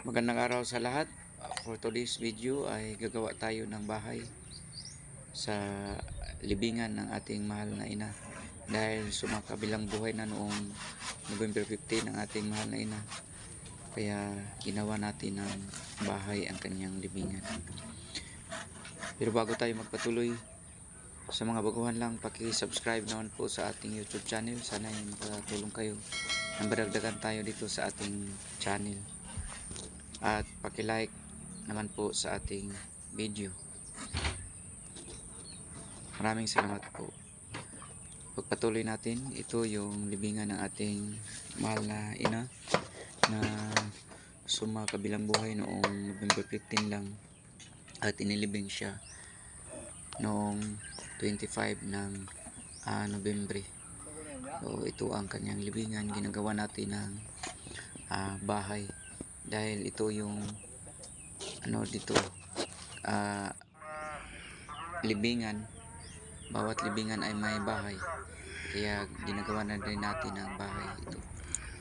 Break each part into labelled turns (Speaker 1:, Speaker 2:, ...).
Speaker 1: Magandang araw sa lahat. For today's video ay gagawa tayo ng bahay sa libingan ng ating mahal na ina. Dahil sumakabilang buhay na noong November 15 ang ating mahal na ina. Kaya ginawa natin ng bahay ang kanyang libingan. Pero bago tayo magpatuloy, sa mga baguhan lang, paki-subscribe naman po sa ating YouTube channel. Sana ay makatulong kayo. Nang badagdagan tayo dito sa ating channel. At paki-like naman po sa ating video. Maraming salamat po. Pagpatuloy natin, ito yung libingan ng ating mahal na ina na suma kabilang buhay noong November 15 lang at inilibing siya noong 25 ng ah, November. So ito ang kanyang libingan. Ginagawa natin ng ah, bahay dahil ito yung ano dito ah, libingan. Bawat libingan ay may bahay. Kaya ginagawa na rin natin ng bahay ito.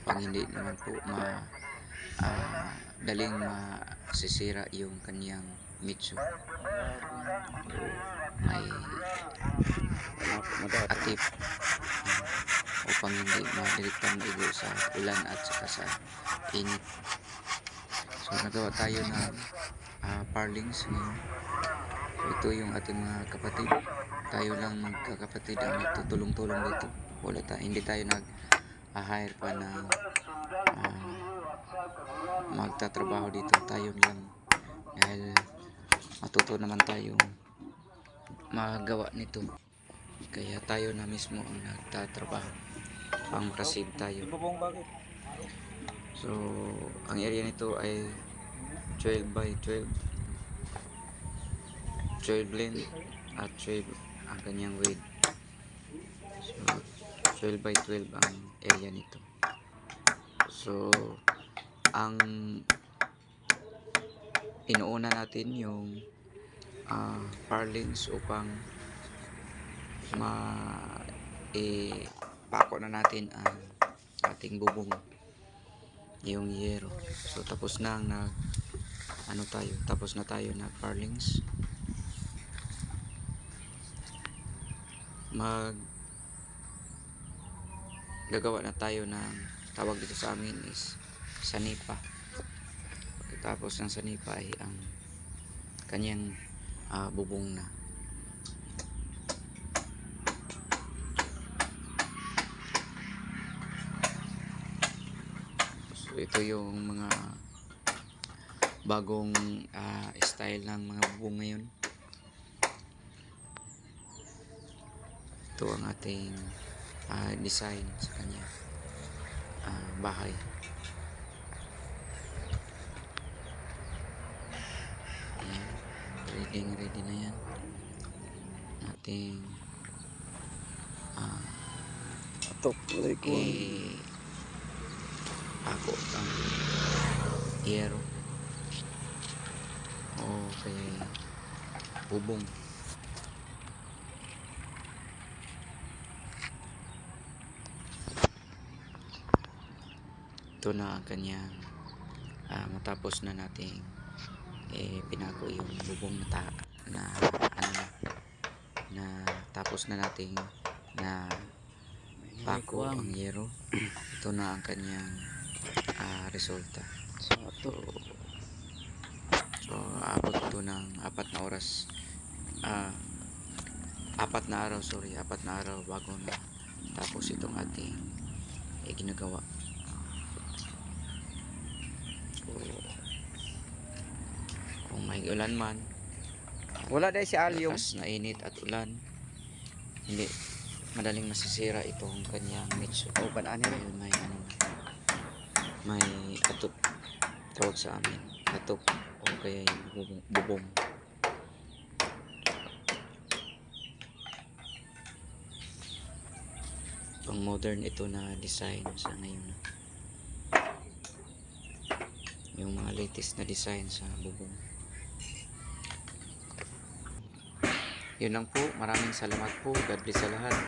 Speaker 1: Pang hindi naman po ma ah, daling masisira yung kanyang mitso. So, may atip upang hindi madiritang igo sa ulan at saka sa init so nagawa tayo ng ah, parlings ngayon. So, ito yung ating mga kapatid. Tayo lang magkakapatid ang nagtutulong-tulong dito. Wala tayo hindi tayo nag ah, pa ng ah, magtatrabaho dito. Tayo lang. Dahil matuto naman tayo magawa nito. Kaya tayo na mismo ang nagtatrabaho. Pang makasave tayo so ang area nito ay 12 by 12 12 length at 12 ang kanyang width. So 12 by 12 ang area nito. So ang inuuna natin yung ah, parlings upang ma ipako na natin ang ating bubong yung yero. So tapos na ang nag ano tayo tapos na tayo na parlings mag gagawa na tayo ng tawag dito sa amin is sanipa. Pagkatapos ng sanipa ay ang kanyang ah, bubong na so ito yung mga bagong ah, style ng mga bubong ngayon ito ang ating ah, design sa kanya ah, bahay Ayan. ready ready na yan ating ah,
Speaker 2: Tok, ko.
Speaker 1: Ako. Ang yero. Okay. Bubong. Ito na ang kanyang ah, matapos na nating eh, pinako yung bubong na, ta, na ano na, na tapos na nating na pako ang yero. Ito na ang kanyang resulta so so abot ito ng apat na oras ah, apat na araw sorry apat na araw bago na tapos itong ating eh, ginagawa so kung may ulan man
Speaker 2: Wala dahil si Alyong.
Speaker 1: lakas na init at ulan hindi madaling masisira itong kanyang mitso
Speaker 2: O, banaan yan.
Speaker 1: dahil may may atop tawag sa amin atop o kaya yung bubong, bubong. pang modern ito na design sa ngayon. Yung mga latest na design sa bubong. Yun lang po. Maraming salamat po. God bless sa lahat